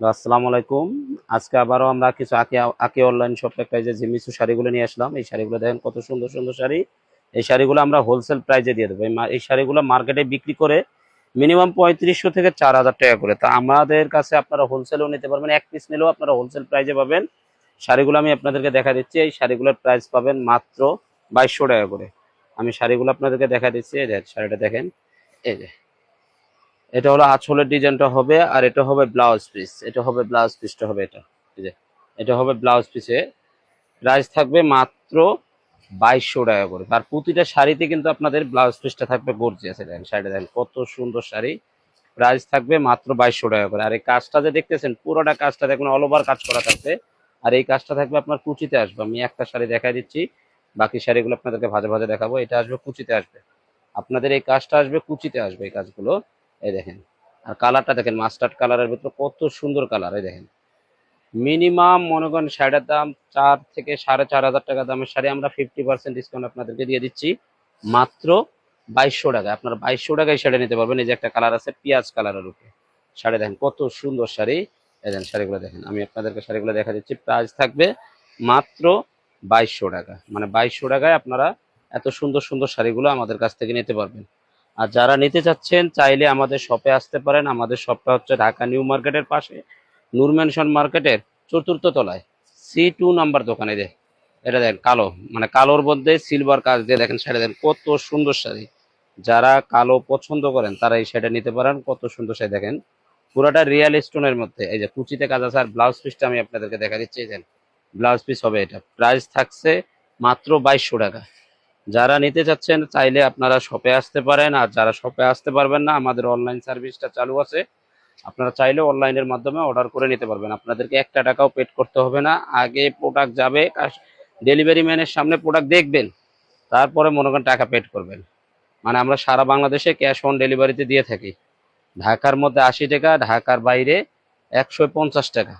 আসসালামু আলাইকুম। আজকে আবারও আমরা কিছু আঁকি আঁকি অনলাইন শপ একটা যে জিমিসু শাড়িগুলো নিয়ে আসলাম, এই শাড়িগুলো দেখেন কত সুন্দর সুন্দর শাড়ি। এই শাড়িগুলো আমরা হোলসেল প্রাইজে দিয়ে দেবো। এই শাড়িগুলো মার্কেটে বিক্রি করে মিনিমাম পঁয়ত্রিশশো থেকে চার হাজার টাকা করে। তা আমাদের কাছে আপনারা হোলসেলও নিতে পারবেন, এক পিস নিলেও আপনারা হোলসেল প্রাইজে পাবেন। শাড়িগুলো আমি আপনাদেরকে দেখা দিচ্ছি, এই শাড়িগুলোর প্রাইস পাবেন মাত্র বাইশশো টাকা করে। আমি শাড়িগুলো আপনাদেরকে দেখা দিচ্ছি, এই যে শাড়িটা দেখেন, এই যে। এটা হলো আঁচলের ডিজাইনটা হবে আর এটা হবে ব্লাউজ পিস। এটা হবে ব্লাউজ পিসটা হবে এটা। এই যে, এটা হবে ব্লাউজ পিসে। প্রাইস থাকবে মাত্র বাইশশো টাকা করে। আর প্রতিটা শাড়িতে কিন্তু আপনাদের ব্লাউজ পিসটা থাকবে গর্জিয়াস। দেখেন, শাড়িটা দেখেন, কত সুন্দর শাড়ি। প্রাইস থাকবে মাত্র বাইশশো টাকা করে। আর এই কাজটা যে দেখতেছেন, পুরোটা কাজটা দেখুন অল ওভার কাজ করা থাকবে। আর এই কাজটা থাকবে আপনার কুচিতে আসবে। আমি একটা শাড়ি দেখা দিচ্ছি। বাকি শাড়িগুলো আপনাদেরকে ভাজে ভাজে দেখাবো। এটা আসবে কুচিতে আসবে। আপনাদের এই কাজটা আসবে কুচিতে আসবে এই কাজগুলো। এই দেখেন। আর কালারটা দেখেন মাস্টার্ড কালারের ভিতরে কত সুন্দর কালার এই দেখেন। মিনিমাম মনে করেন শাড়ির দাম চার থেকে সাড়ে চার হাজার টাকা দামের শাড়ি, আমরা ফিফটি পার্সেন্ট ডিসকাউন্ট আপনাদেরকে দিয়ে দিচ্ছি। মাত্র বাইশশো টাকা আপনারা বাইশশো টাকায় শাড়ি নিতে পারবেন। এই যে একটা কালার আছে পেঁয়াজ কালারের উপরে। শাড়ি দেখেন, কত সুন্দর শাড়ি। এই দেখেন, শাড়িগুলো দেখেন, আমি আপনাদেরকে শাড়িগুলো দেখা দিচ্ছি। প্রাইস থাকবে মাত্র বাইশশো টাকা। মানে বাইশশো টাকায় আপনারা এত সুন্দর সুন্দর শাড়িগুলো আমাদের কাছ থেকে নিতে পারবেন। আর যারা নিতে চাচ্ছেন, চাইলে আমাদের শপে আসতে পারেন। আমাদের শপটা হচ্ছে ঢাকা নিউ মার্কেটের পাশে, নূর ম্যানশন মার্কেটের চতুর্থ তলায়। সি টু নাম্বার দোকানে দে, এটা দেখেন কালো মানে কালোর মধ্যে সিলভার কাজ দিয়ে দেখেন শাড়ি দেখেন কত সুন্দর শাড়ি। যারা কালো পছন্দ করেন, তারা এই শাড়িটা নিতে পারেন, কত সুন্দর শাড়ি দেখেন। পুরোটা রিয়েল স্টোনের মধ্যে, এই যে কুচিতে কাজ আছে, আর ব্লাউজ পিসটা আমি আপনাদেরকে দেখা দিচ্ছি ব্লাউজ পিস হবে এটা। প্রাইস থাকছে মাত্র বাইশশো টাকা। যারা নিতে চাচ্ছেন চাইলে আপনারা শপে আসতে পারেন, আর যারা শপে আসতে পারবেন না, আমাদের অনলাইন সার্ভিসটা চালু আছে। আপনারা চাইলে অনলাইনের মাধ্যমে অর্ডার করে নিতে পারবেন। আপনাদেরকে একটা টাকাও পেড করতে হবে না। আগে প্রোডাক্ট যাবে ডেলিভারি ম্যানের সামনে প্রোডাক্ট দেখবেন, তারপরে মনে করেন টাকা পেড করবেন। মানে আমরা সারা বাংলাদেশে ক্যাশ অন ডেলিভারিতে দিয়ে থাকি। ঢাকার মধ্যে আশি টাকা, ঢাকার বাইরে একশো পঞ্চাশ টাকা।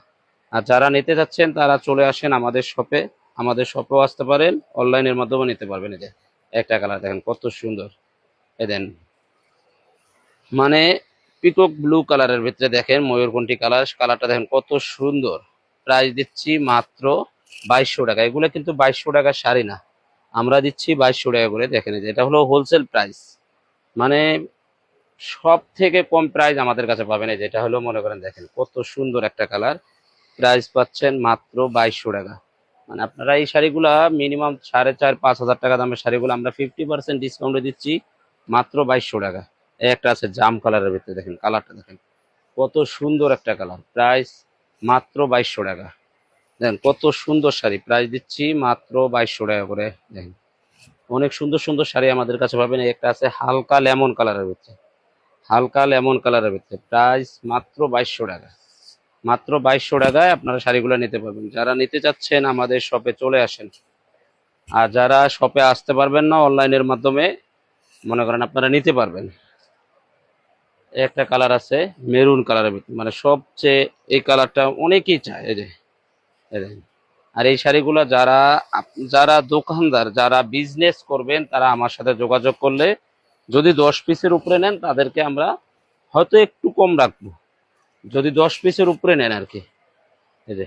আর যারা নিতে চাচ্ছেন, তারা চলে আসেন আমাদের শপে আমাদের শপেও আসতে পারেন অনলাইনের মাধ্যমে নিতে পারবেন। এই যে, একটা কালার দেখেন, কত সুন্দর। এ দেন মানে পিকক ব্লু কালারের ভিতরে দেখেন, ময়ূরকণ্ঠী কালার কালারটা দেখেন কত সুন্দর। প্রাইস দিচ্ছি মাত্র বাইশশো টাকা। এগুলো কিন্তু বাইশশো টাকার শাড়ি না। আমরা দিচ্ছি বাইশশো টাকা করে। দেখেন এই যে, এটা হলো হোলসেল প্রাইস মানে সব থেকে কম প্রাইস আমাদের কাছে পাবেন। এই যে, এটা হলো মনে করেন, দেখেন কত সুন্দর একটা কালার প্রাইস পাচ্ছেন মাত্র বাইশশো টাকা। মানে আপনারা এই শাড়িগুলা মিনিমাম সাড়ে চার, পাঁচ হাজার টাকা দামের শাড়িগুলো আমরা ফিফটি পার্সেন্ট ডিসকাউন্টে দিচ্ছি, মাত্র বাইশশো টাকা। একটা আছে জাম কালারের ভিতরে, দেখেন কালারটা দেখেন। কত সুন্দর একটা কালার প্রাইস মাত্র বাইশশো টাকা। দেখেন কত সুন্দর শাড়ি প্রাইস দিচ্ছি মাত্র বাইশশো টাকা করে, দেখেন। অনেক সুন্দর সুন্দর শাড়ি আমাদের কাছে পাবেন একটা আছে হালকা লেমন কালারের ভিতরে। হালকা লেমন কালারের ভিতরে প্রাইস মাত্র বাইশশো টাকা। মাত্র বাইশশো টাকায় আপনারা শাড়িগুলো নিতে পারবেন। যারা নিতে চাচ্ছেন, আমাদের শপে চলে আসেন। আর যারা শপে আসতে পারবেন না, অনলাইনের মাধ্যমে, মনে করেন আপনারা নিতে পারবেন। একটা কালার আছে মেরুন কালারের মানে সবচেয়ে এই কালারটা অনেকেই চায়, এই যে আর এই শাড়িগুলো যারা যারা দোকানদার, যারা বিজনেস করবেন, তারা আমার সাথে যোগাযোগ করলে যদি দশ পিসের উপরে নেন, তাদেরকে আমরা হয়তো একটু কম রাখব। যদি দশ পিসের উপরে নেন আর কি এই যে,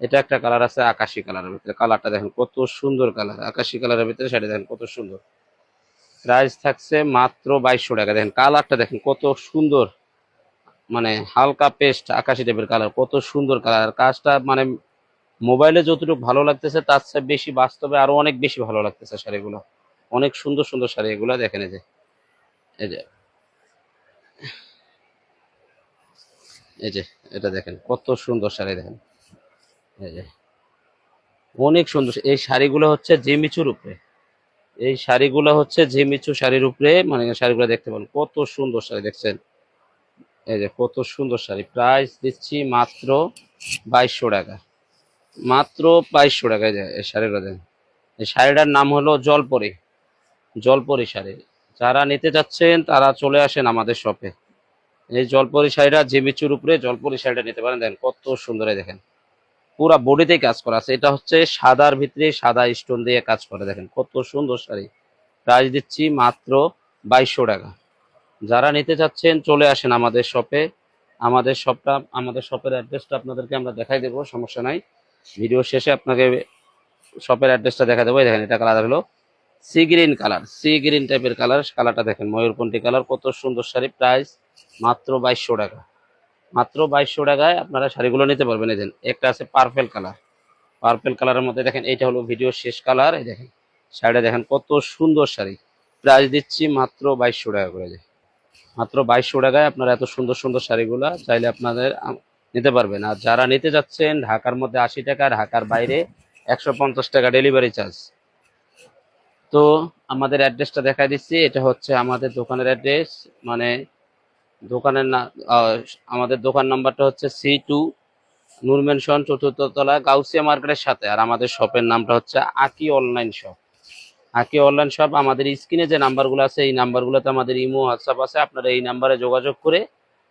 এটা একটা কালার আছে আকাশি কালারের ভিতরে। কালারটা দেখেন কত সুন্দর কালার আকাশি কালারের ভিতরে শাড়ি দেখেন কত সুন্দর। প্রাইস থাকছে মাত্র বাইশশো টাকা। দেখেন কালারটা দেখেন কত সুন্দর। মানে হালকা পেস্ট আকাশি টাইপের কালার কত সুন্দর কালার কাজটা মানে মোবাইলে যতটুকু ভালো লাগতেছে, তার চেয়ে বেশি বাস্তবে আরও অনেক বেশি ভালো লাগতেছে শাড়িগুলো। অনেক সুন্দর সুন্দর শাড়ি এগুলো দেখেন এই যে। এই যে। এই যে, এটা দেখেন, কত সুন্দর শাড়ি দেখেন। এই যে, অনেক সুন্দর এই শাড়িগুলো হচ্ছে জিমিচুর উপরে এই শাড়িগুলো হচ্ছে জিমিচু শাড়ির উপরে মানে শাড়িগুলো দেখতে পারেন কত সুন্দর শাড়ি দেখছেন। এই যে, কত সুন্দর শাড়ি। প্রাইস দিচ্ছি মাত্র বাইশশো টাকা। মাত্র বাইশশো টাকায় যায় এই শাড়িগুলো দেন এই শাড়িটার নাম হলো জলপরি। জলপরি শাড়ি। যারা নিতে চাচ্ছেন, তারা চলে আসেন আমাদের শপে। এই জলপরি শাড়িটা জিমিচুর উপরে জলপরি শাড়িটা নিতে পারেন, দেখেন কত সুন্দর দেখেন। পুরা বডিতেই কাজ করা আছে। এটা হচ্ছে সাদার ভিতরে সাদা স্টোন দিয়ে কাজ করে, দেখেন কত সুন্দর শাড়ি। প্রাইস দিচ্ছি মাত্র বাইশশো টাকা। যারা নিতে চাচ্ছেন, চলে আসেন আমাদের শপে। আমাদের শপটা, আমাদের শপের অ্যাড্রেসটা আপনাদেরকে আমরা দেখাই দেবো, সমস্যা নাই। ভিডিও শেষে আপনাকে শপের অ্যাড্রেসটা দেখা দেবো। দেখেন, এটা কালার হলো sea green colour. Sea green টাইপের কালার, কালারটা দেখেন ময়ূরপন্থী কালার, কত সুন্দর শাড়ি। প্রাইস মাত্র বাইশশো টাকা। মাত্র বাইশশো টাকায় আপনারা শাড়িগুলো নিতে পারবেন। এই একটা আছে পার্পেল কালার। পার্পেল কালারের মধ্যে দেখেন, এইটা হলো ভিডিও শেষ কালার। এই দেখেন, শাড়িটা দেখেন কত সুন্দর শাড়ি। প্রাইস দিচ্ছি মাত্র বাইশশো টাকা করে যে। মাত্র বাইশশো টাকায় আপনারা এত সুন্দর সুন্দর শাড়িগুলো চাইলে আপনাদের নিতে পারবেন। আর যারা নিতে যাচ্ছেন, ঢাকার মধ্যে আশি টাকা, ঢাকার বাইরে একশো পঞ্চাশ টাকা ডেলিভারি চার্জ। তো আমাদের অ্যাড্রেসটা দেখাই দিচ্ছি। এটা হচ্ছে আমাদের দোকানের অ্যাড্রেস। মানে দোকানের না আমাদের দোকান নাম্বারটা হচ্ছে সি টু নূর মেনশন চতুর্থ তলা গাউসিয়া মার্কেটের সাথে। আর আমাদের শপের নামটা হচ্ছে আকি অনলাইন শপ। আকি অনলাইন শপ, আমাদের স্ক্রিনে যে নাম্বারগুলো আছে, এই নাম্বারগুলোতে আমাদের ইমো, হোয়াটসঅ্যাপ আছে। আপনারা এই নাম্বারে যোগাযোগ করে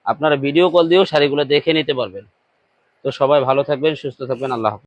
আপনারা ভিডিও কল দিয়েও শাড়িগুলো দেখে নিতে পারবেন। তো সবাই ভালো থাকবেন, সুস্থ থাকবেন। আল্লাহ